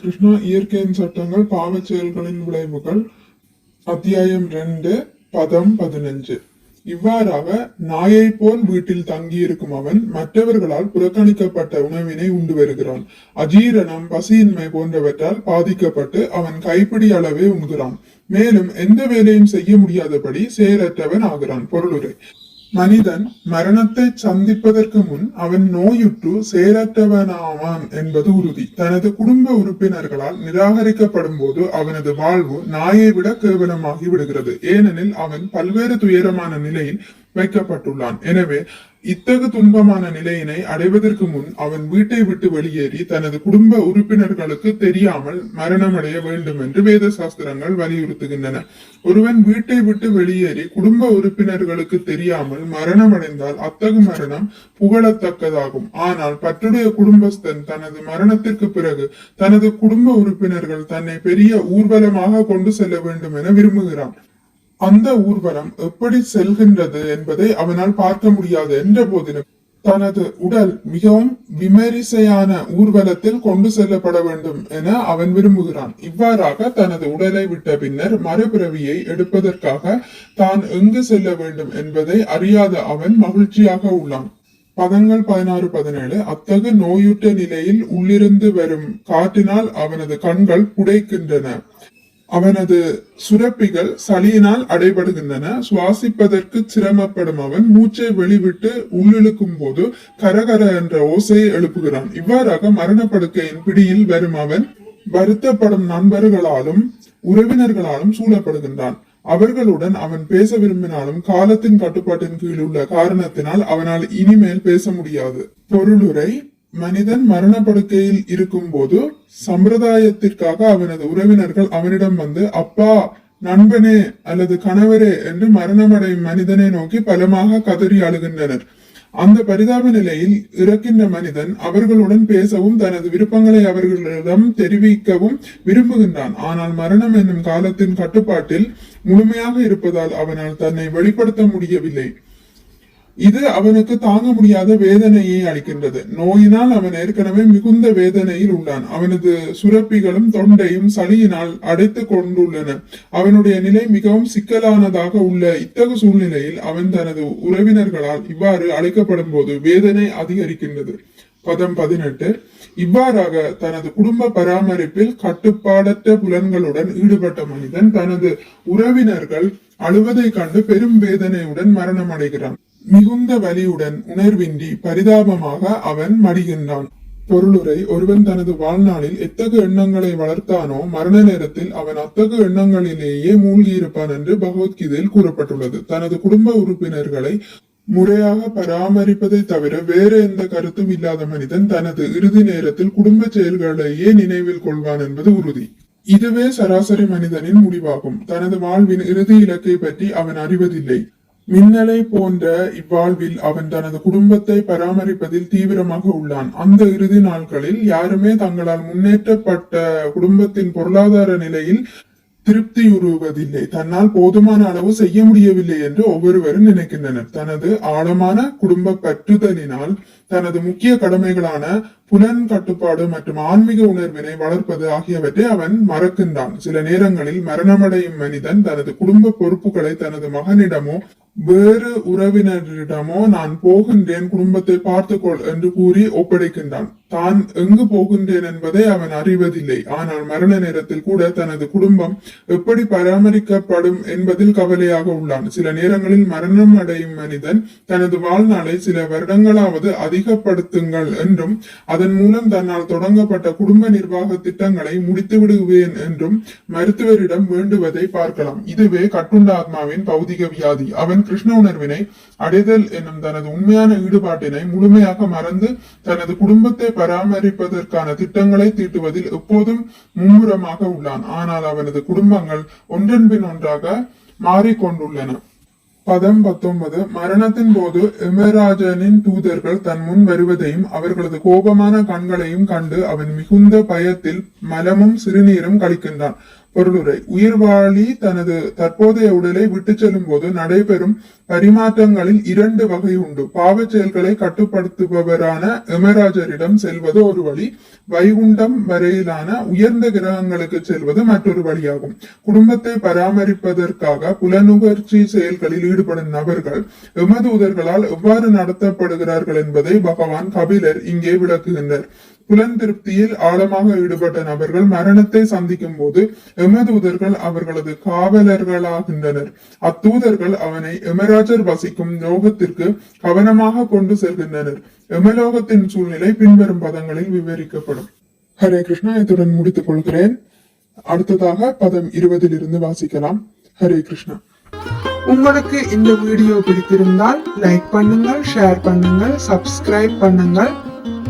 கிருஷ்ணா இயற்கையின் சட்டங்கள் பாவ செயல்களின் விளைவுகள் அத்தியாயம் ரெண்டு பதம் பதினஞ்சு. இவ்வாறாக நாயை போல் வீட்டில் தங்கியிருக்கும் அவன் மற்றவர்களால் புறக்கணிக்கப்பட்ட உணவினை உண்டு வருகிறான். அஜீரணம் பசியின்மை போன்றவற்றால் பாதிக்கப்பட்டு அவன் கைப்பிடி அளவே உண்கிறான். மேலும் எந்த வேலையும் செய்ய முடியாதபடி செயலற்றவன் ஆகிறான். பொருளுரை. மனிதன் மரணத்தை சந்திப்பதற்கு முன் அவன் நோயுற்று செயலற்றவனாவான் என்பது உறுதி. தனது குடும்ப உறுப்பினர்களால் நிராகரிக்கப்படும் போது அவனது வாழ்வு நாயை விட கேவலமாகி விடுகிறது. ஏனெனில் அவன் பல்வேறு துயரமான நிலையில் வைக்கப்பட்டுள்ளான். எனவே இத்தகு துன்பமான நிலையினை அடைவதற்கு முன் அவன் வீட்டை விட்டு வெளியேறி தனது குடும்ப உறுப்பினர்களுக்கு தெரியாமல் மரணமடைய வேண்டும் என்று வேத சாஸ்திரங்கள் வலியுறுத்துகின்றன. ஒருவன் வீட்டை விட்டு வெளியேறி குடும்ப உறுப்பினர்களுக்கு தெரியாமல் மரணமடைந்தால் அத்தகு மரணம் புகழத்தக்கதாகும். ஆனால் பற்றுடைய குடும்பஸ்தன் தனது மரணத்திற்கு பிறகு தனது குடும்ப உறுப்பினர்கள் தன்னை பெரிய ஊர்வலமாக கொண்டு செல்ல வேண்டும் என விரும்புகிறான். அந்த ஊர்வலம் எப்படி செல்கின்றது என்பதை அவனால் பார்க்க முடியாது என்ற போதிலும் தனது உடல் மிகவும் விமரிசையான ஊர்வலத்தில் கொண்டு செல்லப்பட வேண்டும் என அவன் விரும்புகிறான். இவ்வாறாக தனது உடலை விட்ட பின்னர் மறுபிறவியை எடுப்பதற்காக தான் எங்கு செல்ல வேண்டும் என்பதை அறியாத அவன் மகிழ்ச்சியாக உள்ளான். பதங்கள் பதினாறு பதினேழு அத்தகு நோயுற்ற நிலையில் உள்ளிருந்து வரும் காற்றினால் அவனது கண்கள் புடைக்கின்றன. அவனது சுரப்பிகள் சளியினால் அடைபடுகின்றன. சுவாசிப்பதற்கு சிரமப்படும் அவன் மூச்சை வெளிவிட்டு உள்ளிழுக்கும் போது கரகர என்ற ஓசையை எழுப்புகிறான். இவ்வாறாக மரணப்படுக்கையின் பிடியில் வரும் அவன் வருத்தப்படும் நண்பர்களாலும் உறவினர்களாலும் சூழப்படுகின்றான். அவர்களுடன் அவன் பேச விரும்பினாலும் காலத்தின் கட்டுப்பாட்டின் கீழ் உள்ள காரணத்தினால் அவனால் இனிமேல் பேச முடியாது. பொருளுரை மனிதன் மரணப்படுக்கையில் இருக்கும் போது சம்பிரதாயத்திற்காக அவனது உறவினர்கள் அவனிடம் வந்து அப்பா நண்பனே அல்லது கணவரே என்று மரணமடையும் மனிதனை நோக்கி பலமாக கதறி அழுகின்றனர். அந்த பரிதாப நிலையில் இறக்கின்ற மனிதன் அவர்களுடன் பேசவும் தனது விருப்பங்களை அவர்களிடம் தெரிவிக்கவும் விரும்புகின்றான். ஆனால் மரணம் என்னும் காலத்தின் கட்டுப்பாட்டில் முழுமையாக இருப்பதால் அவனால் தன்னை வெளிப்படுத்த முடியவில்லை. இது அவனுக்கு தாங்க முடியாத வேதனையை அளிக்கின்றது. நோயினால் அவன் ஏற்கனவே மிகுந்த வேதனையில் உள்ளான் அவனது சுரப்பிகளும் தொண்டையும் சளியினால் அடைத்து கொண்டுள்ளன. அவனுடைய நிலை மிகவும் சிக்கலானதாக உள்ள இத்தகு சூழ்நிலையில் அவன் தனது உறவினர்களால் இவ்வாறு அழைக்கப்படும் போது வேதனை அதிகரிக்கின்றது. பதம் பதினெட்டு. இவ்வாறாக தனது குடும்ப பராமரிப்பில் கட்டுப்பாடற்ற புலன்களுடன் ஈடுபட்ட மனிதன் தனது உறவினர்கள் அழுவதை கண்டு பெரும் வேதனையுடன் மரணம் அடைகிறான் மிகுந்த வலியுடன் உணர்வின்றி பரிதாபமாக அவன் மடிகின்றான். பொருளுரை ஒருவன் தனது வாழ்நாளில் எத்தகு எண்ணங்களை வளர்த்தானோ மரண நேரத்தில் அவன் அத்தகு எண்ணங்களிலேயே மூழ்கியிருப்பான் என்று பகவத்கீதையில் கூறப்பட்டுள்ளது. தனது குடும்ப உறுப்பினர்களை முறையாக பராமரிப்பதை தவிர வேற எந்த கருத்தும் இல்லாத மனிதன் தனது இறுதி நேரத்தில் குடும்ப செயல்களையே நினைவில் கொள்வான் என்பது உறுதி. இதுவே சராசரி மனிதனின் முடிவாகும். தனது வாழ்வின் இறுதி இலக்கை பற்றி அவன் அறிவதில்லை. மின்னலை போன்ற இவ்வாழ்வில் அவன் தனது குடும்பத்தை பராமரிப்பதில் தீவிரமாக உள்ளான். அந்த இறுதி நாட்களில் யாருமே தங்களால் முன்னேற்றப்பட்ட குடும்பத்தின் பொருளாதார நிலையில் திருப்தியுறுவதில்லை. தன்னால் போதுமான அளவு செய்ய முடியவில்லை என்று ஒவ்வொருவரும் நினைக்கின்றனர். தனது ஆழமான குடும்ப பற்றுதலினால் தனது முக்கிய கடமைகளான புலன் கட்டுப்பாடு மற்றும் ஆன்மீக உணர்வினை வளர்ப்பது ஆகியவற்றை அவன் மறக்கின்றான். சில நேரங்களில் மரணமடையும் மனிதன் தனது குடும்ப பொறுப்புகளை தனது மகனிடமோ வேறு உறவினரிடமோ நான் போகின்றேன் குடும்பத்தை பார்த்துக்கொள் என்று கூறி ஒப்படைக்கின்றான். தான் எங்கு போகின்றேன் என்பதை அவன் அறிவதில்லை. ஆனால் மரண நேரத்தில் கூட தனது குடும்பம் எப்படி பராமரிக்கப்படும் என்பதில் கவலையாக உள்ளான். சில நேரங்களில் மரணம் அடையும் மனிதன் தனது வாழ்நாளை சில வருடங்களாவது அதிகப்படுத்துங்கள் என்றும் அதன் மூலம் தன்னால் தொடங்கப்பட்ட குடும்ப நிர்வாக திட்டங்களை முடித்து விடுவேன் என்றும் மருத்துவரிடம் வேண்டுவதை பார்க்கலாம். இதுவே கட்டுண்ட ஆத்மாவின் பௌதிக வியாதி. அவன் கிருஷ்ண உணர்வினை அடைதல் என்னும் தனது உண்மையான ஈடுபாட்டினை முழுமையாக மறந்து தனது குடும்பத்தை பராமரிப்பதற்கான திட்டங்களை தீட்டுவதில் எப்போதும் மும்முரமாக உள்ளான். ஆனால் அவனது குடும்பங்கள் ஒன்றன்பின் ஒன்றாக மாறிக்கொண்டுள்ளன. பதம் பத்தொன்பது மரணத்தின் போது எமராஜனின் தூதர்கள் தன் முன் வருவதையும் அவர்களது கோபமான கண்களையும் கண்டு அவன் மிகுந்த பயத்தில் மலமும் சிறுநீரும் கழிக்கின்றான். பொருளுரை உயிர்வாழி தனது தற்போதைய உடலை விட்டு செல்லும் போது நடைபெறும் பரிமாற்றங்களில் இரண்டு வகை உண்டு. பாவ செயல்களை கட்டுப்படுத்துபவரான எமராஜரிடம் செல்வது ஒரு வழி வைகுண்டம் வரையிலான உயர்ந்த கிரகங்களுக்கு செல்வது மற்றொரு வழியாகும். குடும்பத்தை பராமரிப்பதற்காக புலனுகர்ச்சி செயல்களில் ஈடுபடும் நபர்கள் எமதூதர்களால் எவ்வாறு நடத்தப்படுகிறார்கள் என்பதை பகவான் கபிலர் இங்கே விளக்குகின்றனர் புலன் திருப்தியில் ஆழமாக ஈடுபட்ட நபர்கள் மரணத்தை சந்திக்கும் போது எமதூதர்கள் அவர்களது காவலர்களாகின்றனர். அத்தூதர்கள் அவனை எமராஜர் வசிக்கும் லோகத்திற்கு கவனமாக கொண்டு செல்கின்றனர். எமலோகத்தின் சூழ்நிலை பின்வரும் பதங்களில் விவரிக்கப்படும். ஹரே கிருஷ்ணா இத்துடன் முடித்துக் கொள்கிறேன். அடுத்ததாக பதம் இருபதில் இருந்து வாசிக்கலாம். ஹரே கிருஷ்ணா. உங்களுக்கு இந்த வீடியோ பிடித்திருந்தால் லைக் பண்ணுங்கள் ஷேர் பண்ணுங்கள் சப்ஸ்கிரைப் பண்ணுங்கள்.